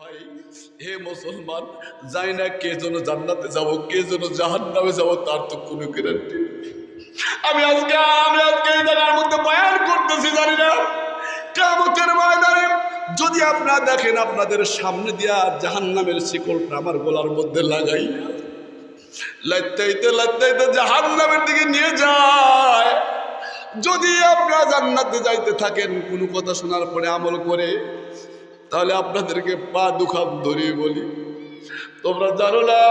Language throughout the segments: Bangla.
ভাই। হে মুসলমান, যাই না কে যেন জান্নাতে যাব, কে যেন জাহান্নামে যাব, তার তো কোনো গ্যারান্টি আমি আজকে আমি আজকে এই জায়গার মধ্যে বয়ান করতেছি, জানি না। কেমতের ময়দানে যদি আপনারা দেখেন আপনাদের সামনে দিয়া জাহান্নামের শিকলটা আমার গলার মধ্যে লাগাই লাইতে লাইতে জাহান্নামের দিকে নিয়ে যায়। যদি আপনারা জান্নাতে যাইতে থাকেন, কোনো কথা শোনার পরে আমল করে তাহলে আপনাদেরকে পা দুখাম ধরিয়ে বলি। তোমরা জানো না,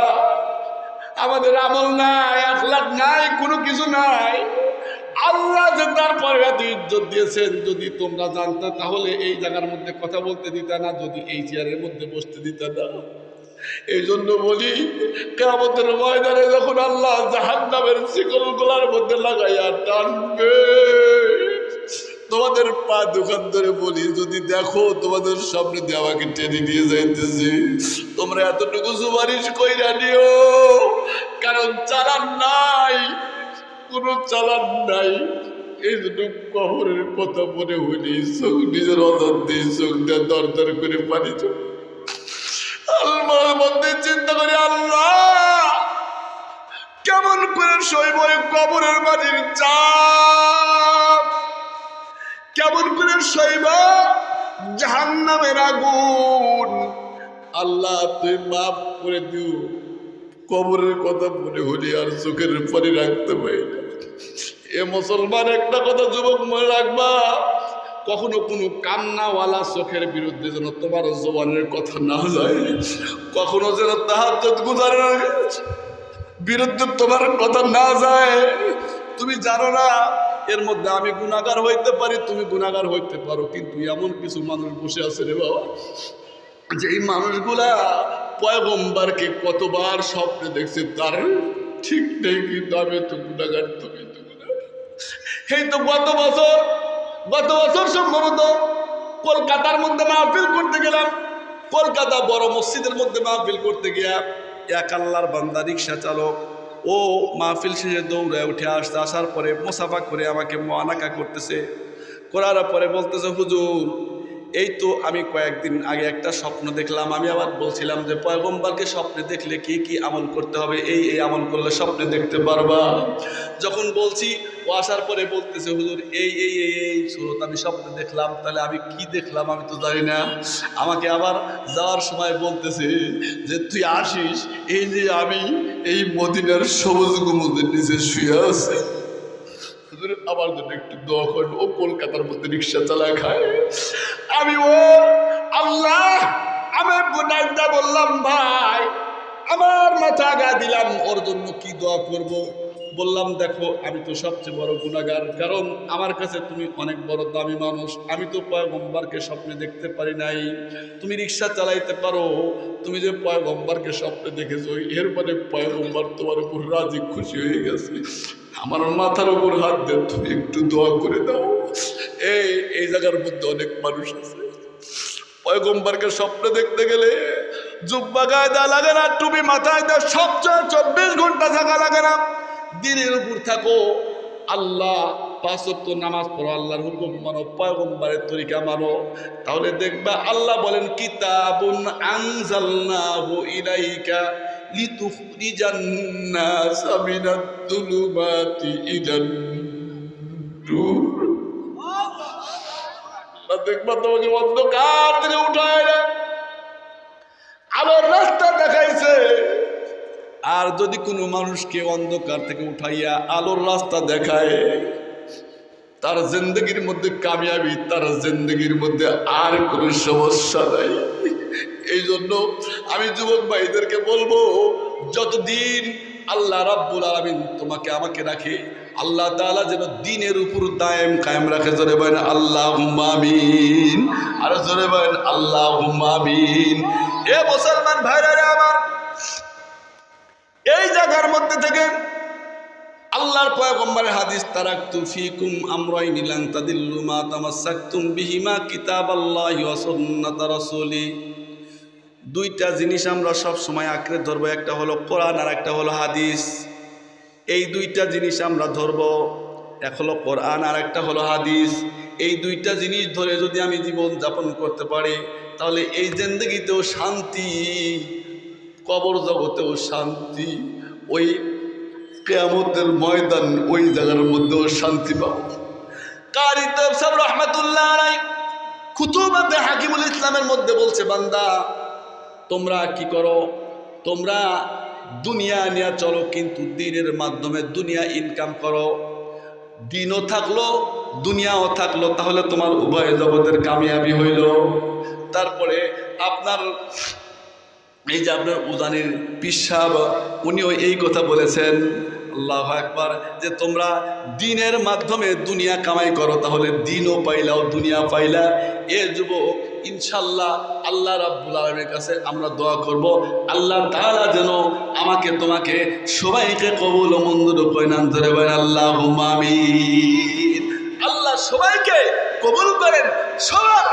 আমাদের আমল নাই আখলাক নাই, কোনো কিছু নাই। আল্লাহ যে তারপরে এত ইজ্জত দিয়েছেন, যদি তোমরা জানতে, তাহলে এই জায়গার মধ্যে কথা বলতে দিতে না, যদি এই চেয়ারের মধ্যে বসতে দিতে না। এই জন্য বলি কেমতের ময়দানে যখন আল্লাহ জাহান্নামের শিকল গোলার মধ্যে লাগাইয়া টানবে তোমাদের পা দোকান ধরে বলি, যদি দেখো তোমাদের সামনে দেওয়াকে টেনে নিয়ে যাইতেছি, তোমরা এতটুকু সুপারিশ কইরা নিও। কারণ চালান নাই, কোনো চালান নাই। কথা চোখ নিজের চোখ করে পানি চোখ। চিন্তা করি, আল্লাহ, কেমন করে এই কবরের মাটির চাপ করে সইব জাহান্নামের আগুন। আল্লাহ তুই মাফ করে দিও। কবরের কথা মনে হলি আর চোখের পরে রাখতে পারি এ মুসলমান, একটা কথা যুবক মনে রাখবা। কখনো কোনো কান্নাওয়ালা চোখের বিরুদ্ধে যেন তোমার জবানের কথা না যায়। কখনো যেন তাহার গুজারের বিরুদ্ধে তোমার কথা না যায়। তুমি জানো না এর মধ্যে আমি গুণাগার হইতে পারি, তুমি গুণাগার হইতে পারো। কিন্তু এমন কিছু মানুষ বসে আছে রে বাবা, যে এই মানুষগুলা পয়গম্বারকে কতবার স্বপ্নে দেখছে, তার ঠিক নেই, কিন্তু আমি তো গুণাগার তুমি তো এই তো গত বছর গত বছর সম্ভবত কলকাতার মধ্যে মাহফিল করতে গেলাম। কলকাতা বড় মসজিদের মধ্যে মাহফিল করতে গিয়া এক আল্লাহর বান্দা রিক্সা চালক ও মাহফিল শেষে দৌড়ায় উঠে আসতে, আসার পরে মোসাফা করে আমাকে মোয়ানাকা করতেছে। করার পরে বলতেছে, হুজুর এই তো আমি কয়েকদিন আগে একটা স্বপ্ন দেখলাম। আমি আবার বলছিলাম যে, পয়গম্বরকে স্বপ্নে দেখলে কি কি আমল করতে হবে? এই এই আমল করলে স্বপ্নে দেখতে পারবা। যখন বলছি, ও আসার পরে বলতেছে, হুজুর, এই এই এই এই সুরত আমি স্বপ্নে দেখলাম, তাহলে আমি কি দেখলাম আমি তো জানি না। আমাকে আবার যাওয়ার সময় বলতেছে যে, তুই আসিস, এই যে আমি এই মদিনার সবুজ গুমুদের নিচে শুয়ে আছি। হুজুর আমার জন্য একটু দোয়া করেন, ও কলকাতার মধ্যে রিক্সা চালায় খায়। আমি, ও আল্লাহ, আমি বললাম, ভাই, আমার মাথা গা দিলাম, ওর জন্য কি দোয়া করব? বললাম, দেখো, আমি তো সবচেয়ে বড় গুণাগার। কারণ আমার কাছে তুমি অনেক বড় দামি মানুষ। আমি তো পয়গম্বরকে স্বপ্নে দেখতে পারি নাই। তুমি রিক্সা চালাইতে পারো। তুমি যে পয়গম্বরকে স্বপ্নে দেখেছ এরপরে পয়গম্বর তোমার উপর রাজি, খুশি হয়ে গেছে। আমার মাথার উপর হাত দেন তুমি একটু দোয়া করে দাও। এই এই জায়গার মধ্যে অনেক মানুষ আছে। পয়গম্বরকে স্বপ্নে দেখতে গেলে জুব্বা গায়ে দেওয়া লাগে না, টুপি মাথায় দেওয়া সবচেয়ে চব্বিশ ঘণ্টা থাকা লাগে না। দিনের উপর থাকো। আল্লাহ পাঁচত্ব নামাজ পড়ো, আল্লাহর হুকুম মানো, পয়গম্বরের তরিকা মানো। তাহলে দেখবা আল্লাহ বলেন, কিতাবুন আনজালনাহু ইলাইকা লিতুখরিজান নাসা মিনাদ দুলুমাতি ইলান নূর. দেখবা তোমাকে অন্ধকার থেকে উঠায় না। আলোর রাস্তা দেখাইছে। আর যদি কোনো মানুষকে অন্ধকার থেকে উঠাইয়া আলোর রাস্তা দেখায়, তার জিন্দগির মধ্যে কামিয়াবি, তার জিন্দগির মধ্যে আর কোনো সমস্যা নাই। এই জন্য আমি যুবক ভাইদেরকে বলব, যতদিন আল্লাহ রাব্বুল আলামিন তোমাকে আমাকে রাখে, আল্লাহ তাআলা যেন দিনের উপর দায়েম কায়েম রাখে, জোরে বলেন আল্লাহ আমিন। আর জোরে বলেন আল্লাহ আমিন। এ মুসলমান ভাইরা আমার এই জায়গার মধ্যে থেকে আল্লাহর পয়গম্বরের হাদিস, তারাকতু ফিকুম আমরাই লান তাদিল্লু মা তামাসসাকতুম বিহিমা কিতাবাল্লাহি ওয়া সুন্নাত রাসূলি। দুইটা জিনিস আমরা সব সময় আঁকড়ে ধরবো, একটা হলো কোরআন আর একটা হলো হাদিস। এই দুইটা জিনিস আমরা ধরব, এক হলো কোরআন আর একটা হলো হাদিস। এই দুইটা জিনিস ধরে যদি আমি জীবন যাপন করতে পারি, তাহলে এই জিন্দগিতেও শান্তি। কবর জগতেও শান্তি, ওই কেয়ামতের ময়দান ওই জায়গার মধ্যেও শান্তি পাবো। কারি তফসাব রহমতুল্লাহ খুতুবাতে হাকিমুল ইসলামের মধ্যে বলছে, বান্দা, তোমরা কি করো? তোমরা দুনিয়া নিয়ে চলো, কিন্তু দিনের মাধ্যমে দুনিয়া ইনকাম করো। দিনও থাকল, দুনিয়াও থাকল, তাহলে তোমার উভয় জগতের কামিয়াবি হইল। তারপরে আপনার এই যে আপনার উদানির পিসাব, উনিও এই কথা বলেছেন, আল্লাহ একবার যে তোমরা দিনের মাধ্যমে দুনিয়া কামাই করো, তাহলে দিনও পাইলাও, দুনিয়া পাইলা। এ যুবক ইনশাল্লাহ আল্লাহ রাব্বুল আলমের কাছে আমরা দোয়া করব, আল্লাহ তাআলা যেন আমাকে, তোমাকে সবাইকে কবুল ও মঞ্জুর কইনান ধরে বলেন আল্লাহ আমিন। আল্লাহ সবাইকে কবুল করেন, সবার